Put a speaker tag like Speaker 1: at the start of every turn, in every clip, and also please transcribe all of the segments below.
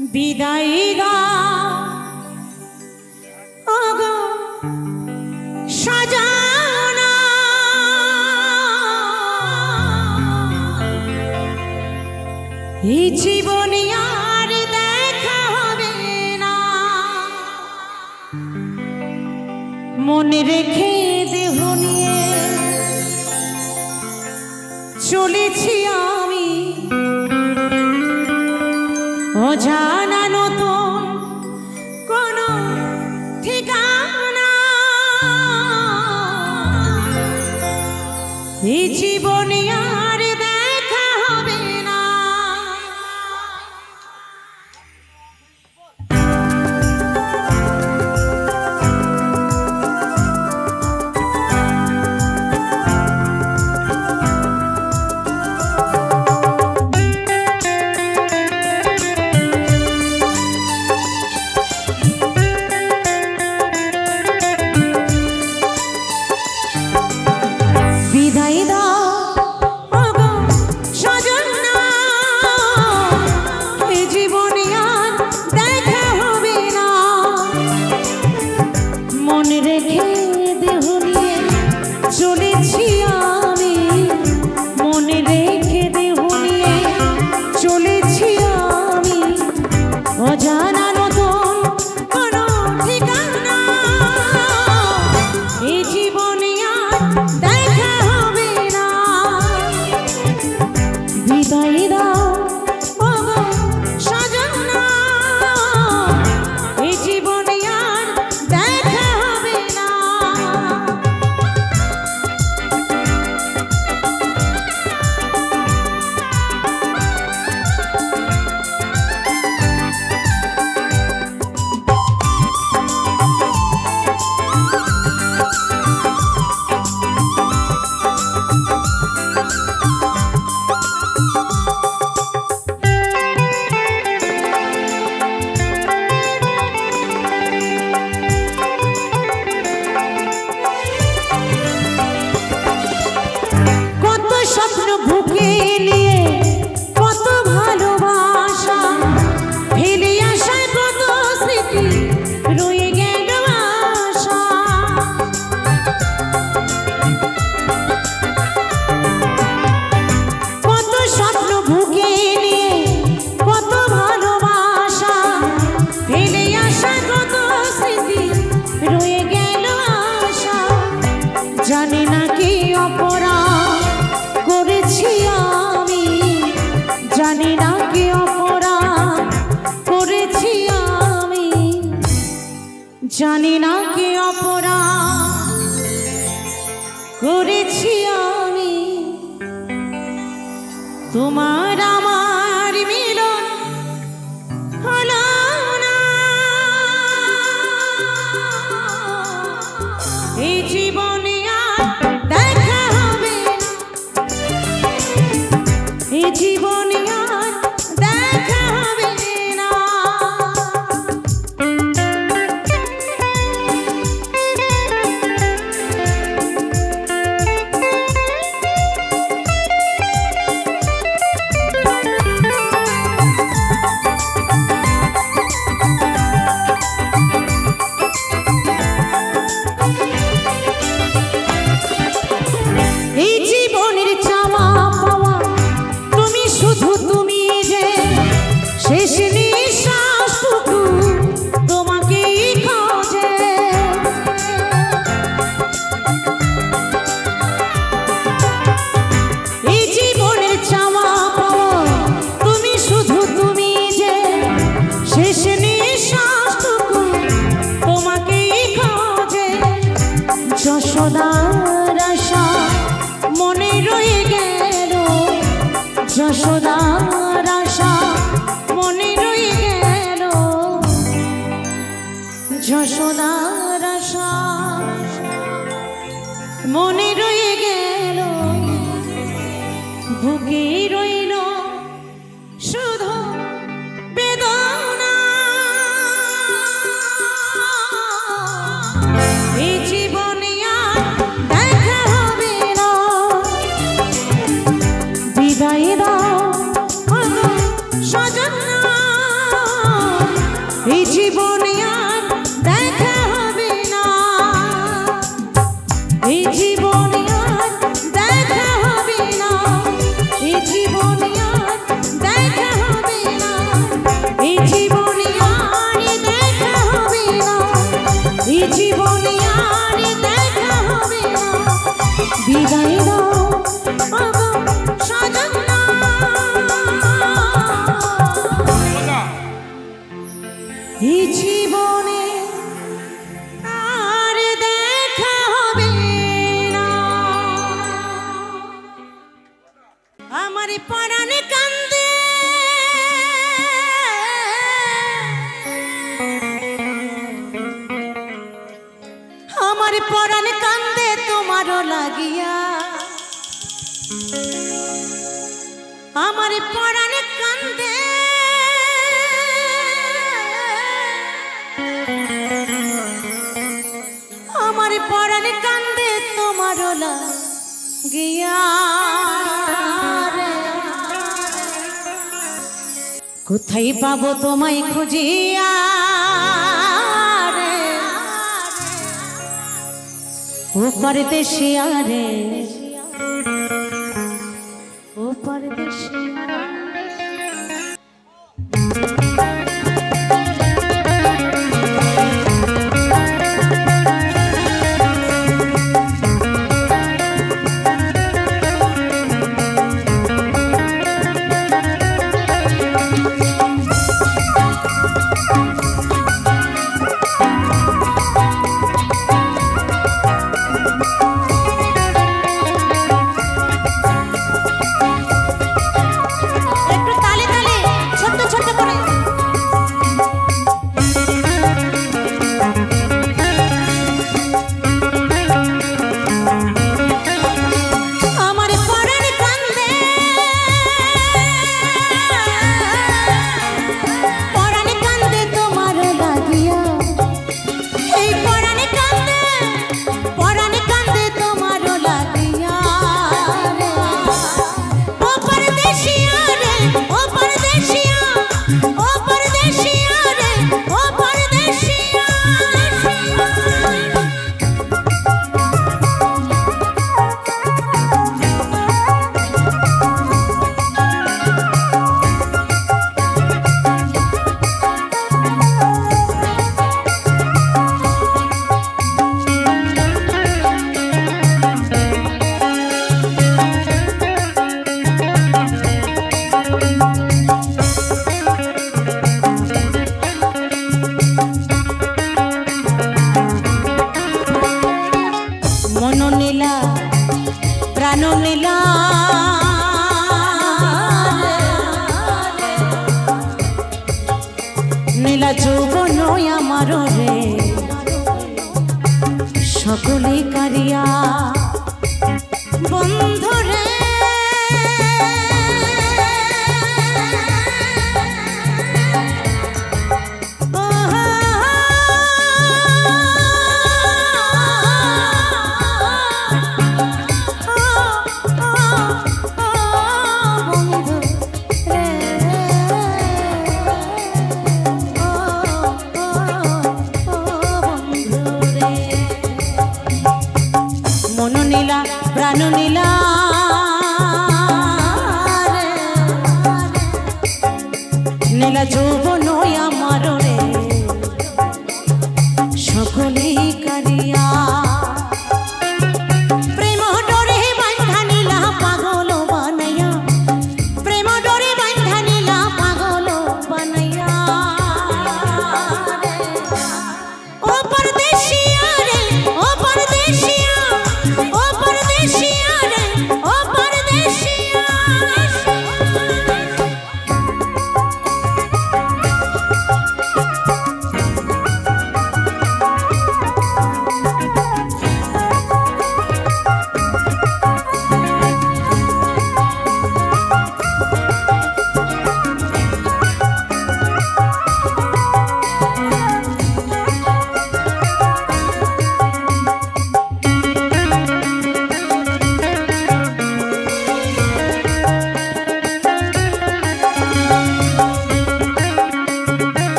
Speaker 1: বিদায় গা। এই জীবনে আর না। মনে রেখে জানি না সোনার আশা মনে রই গেল। যশোদার আশা মনে কোথায় পাবো তোমায় খুঁজিয়া ওপার ও পরদেশিয়া ওপার ও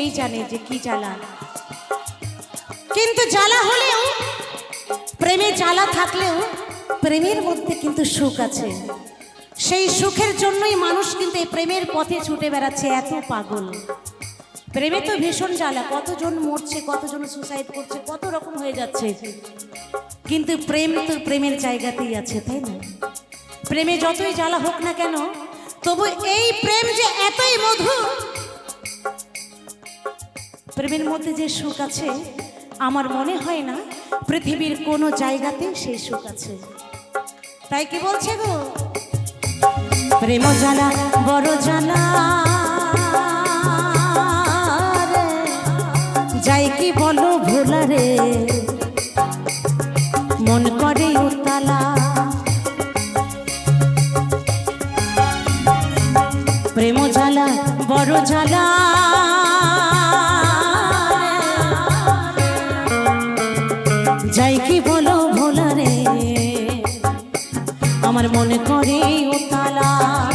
Speaker 1: সেই জানে যে কি জ্বালা। কিন্তু জ্বালা হলেও, প্রেমে জ্বালা থাকলেও প্রেমের মধ্যে কিন্তু সুখ আছে। সেই সুখের জন্যই মানুষ কিন্তু এই প্রেমের পথে ছুটে বেড়াচ্ছে, এত পাগল। প্রেমে তো ভীষণ জ্বালা, কতজন মরছে, কতজন সুসাইড করছে, কত রকম হয়ে যাচ্ছে। কিন্তু প্রেম তো প্রেমের জায়গাতেই আছে, তাই না? প্রেমে যতই জ্বালা হোক না কেন, তবু এই প্রেম যে এতই মধু প্রেমের মধ্যে যে সুখ আছে, আমার মনে হয় না পৃথিবীর কোনো জায়গাতে সেই সুখ আছে। তাই কি বলছে গো? প্রেম জানা বড় জানা। যাই কি বলো ভোলা রে। আমার মনে করে ও দিন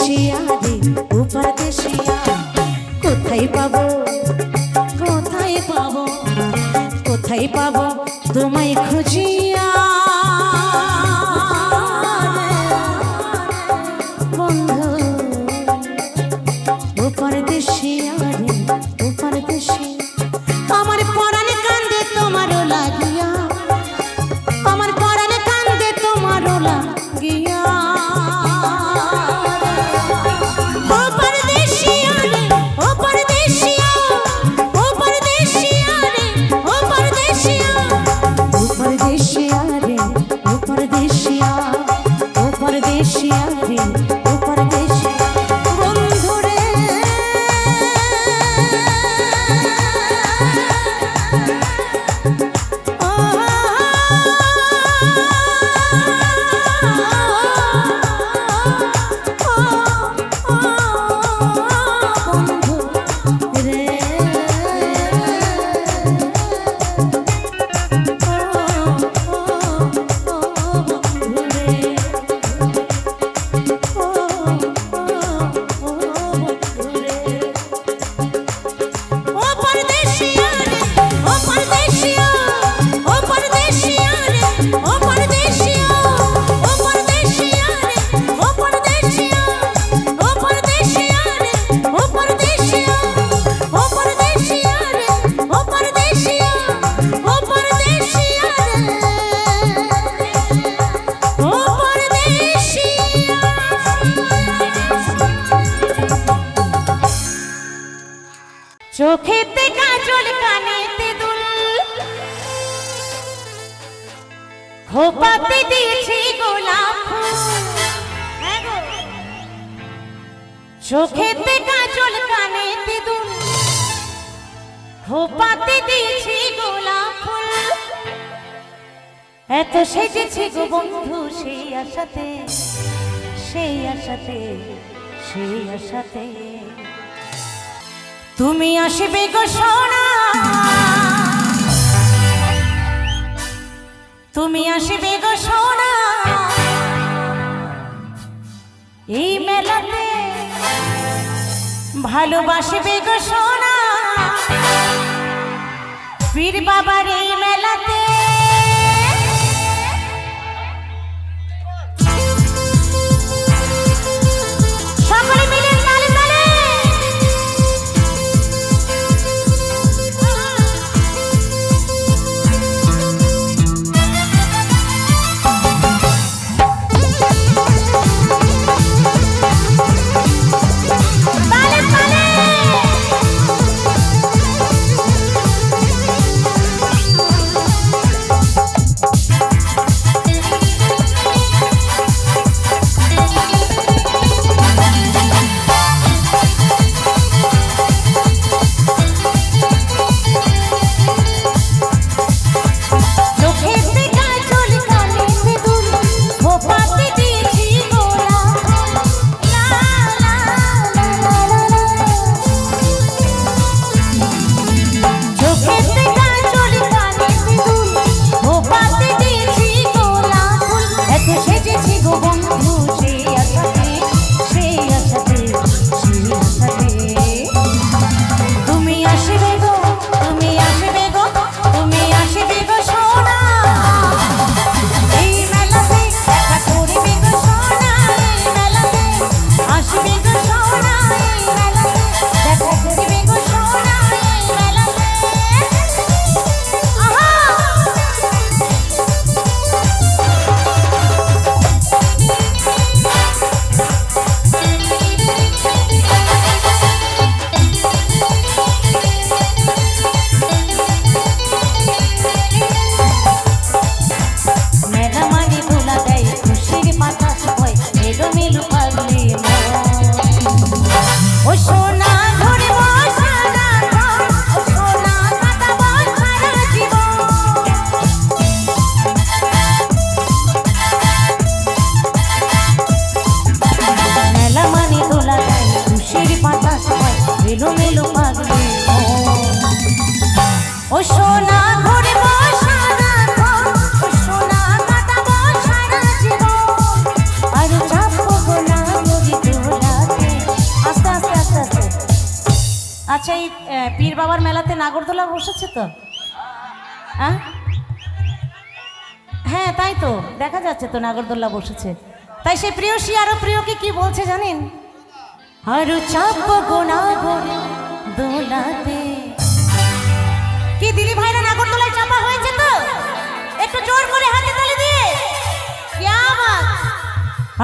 Speaker 1: উপর চোখেতে কাজল কানেতে দুল খোপাতে দিয়েছি গোলাপ ফুল। এত সেজেছি গো বন্ধু সেই আশাতে সেই আশাতে সেই আশাতে। তুমি আসবে গো সোনা। তুমি আসবে গো সোনা। এই মেলাতে ভালোবাসবে গো সোনা। পীর বাবার এই মেলাতে আচ্ছা এই পীর বাবার মেলাতে নাগরদোলা বসেছে তো? হ্যাঁ? হ্যাঁ তাই তো, দেখা যাচ্ছে তো নাগরদোল্লা বসেছে। তাই সে প্রিয়সী আরও প্রিয়কে কি বলছে জানেন? আরও চাপ দোলাতে। কি দিলি ভাইরা, নাগরদোলায় চাপা হয়েছে তো? একটু জোর করে হাতে তালি দিয়ে।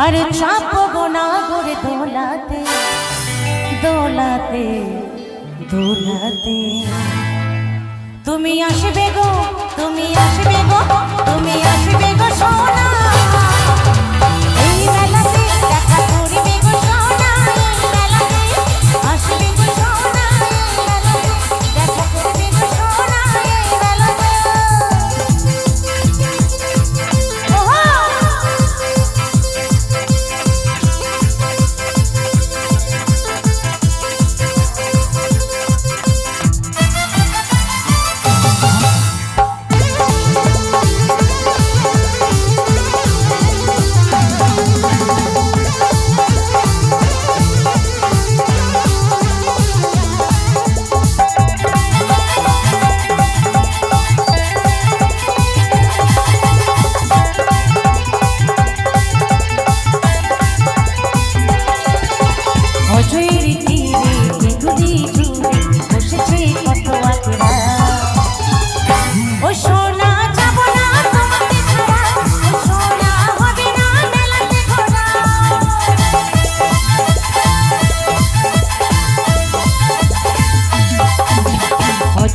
Speaker 1: আরে চাপ গোনা গোরে দোলাতে দোলাতে। দোলাতে। তুমি আসবে গো তুমি আসবে গো তুমি আসবে গো সোনা।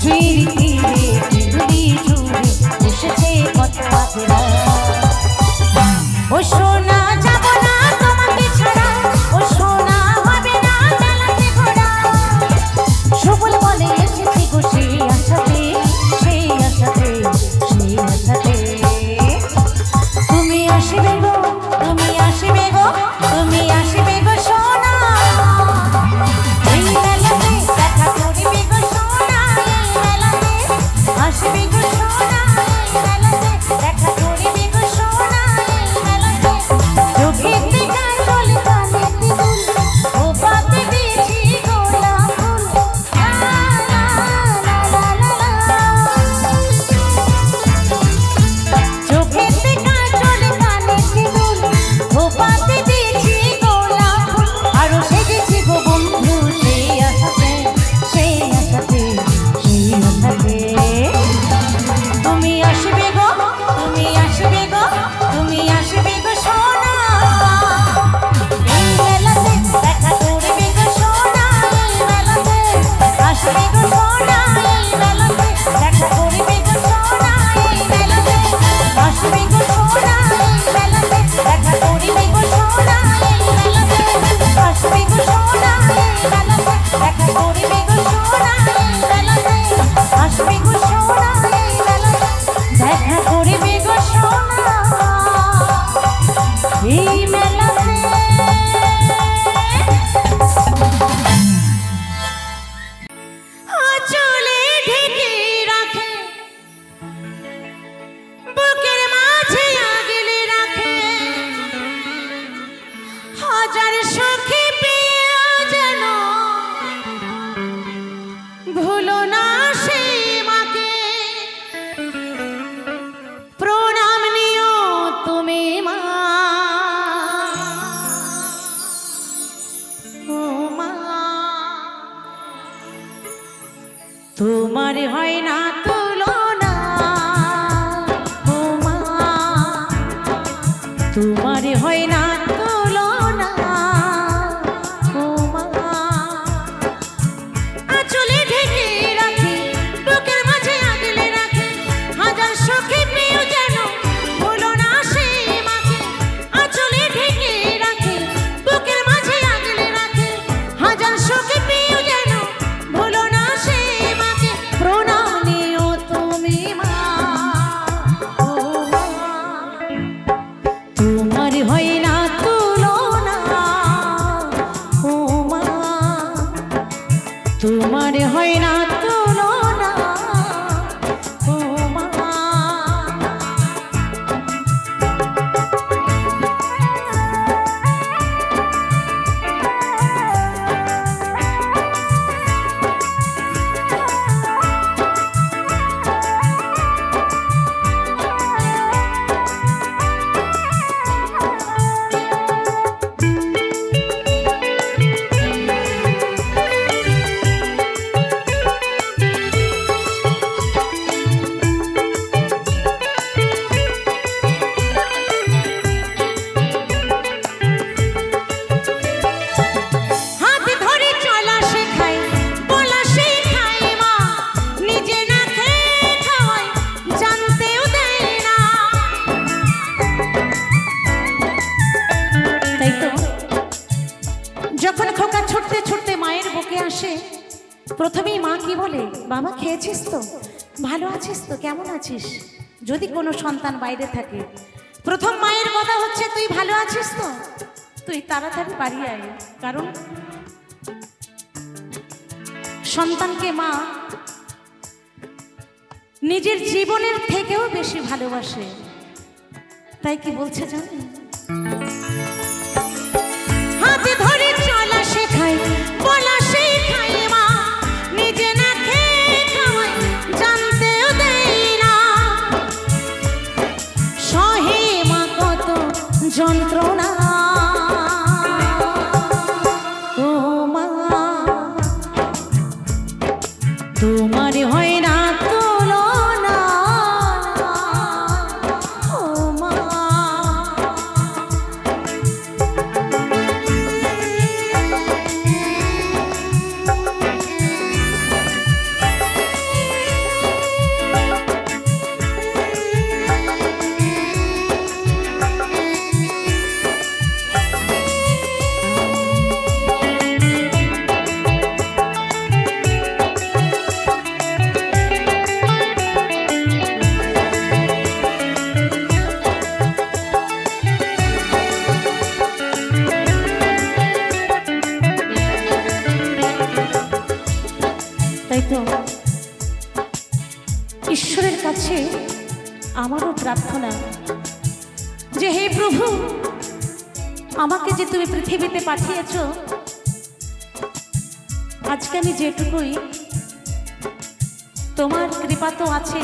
Speaker 1: ঝিরি তীরে নদী ও সোনা আছিস? যদি কোনো সন্তান বাইরে থাকে, প্রথম মায়ের কথা হচ্ছে, তুই ভালো আছিস তো? তুই তাড়াতাড়ি বাড়ি আয়, কারণ সন্তানকে মা নিজের জীবনের থেকেও বেশি ভালোবাসে। তাই কি বলছে জানেন? আমারও প্রার্থনা। যে হে প্রভু, আমাকে যে তুমি পৃথিবীতে পাঠিয়েছ, আজকে আমি যেটুকুই তোমার কৃপা তো আছে,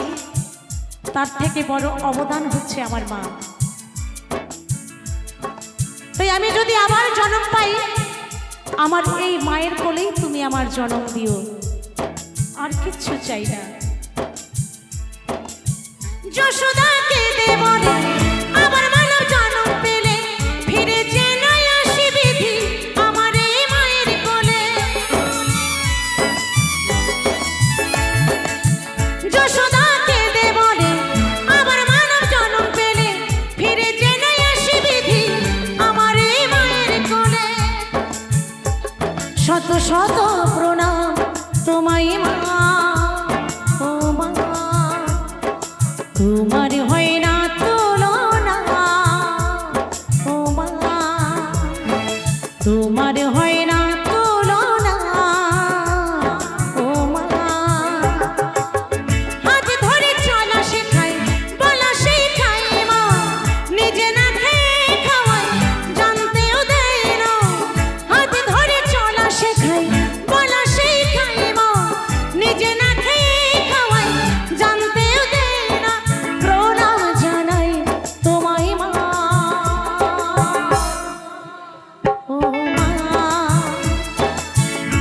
Speaker 1: তার থেকে বড় অবদান হচ্ছে আমার মা। তাই আমি যদি আবার জন্ম পাই, আমার এই মায়ের কোলেই তুমি আমার জন্ম দিও। আর কিচ্ছু চাই না। সুদা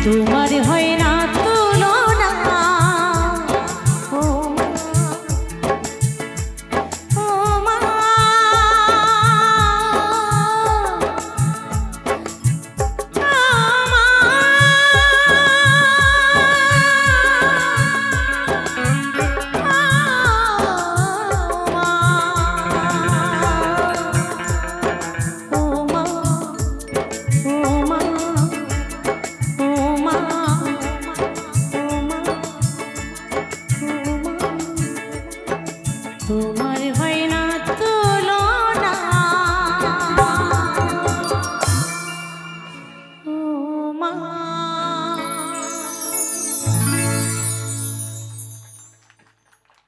Speaker 1: তোমার হয়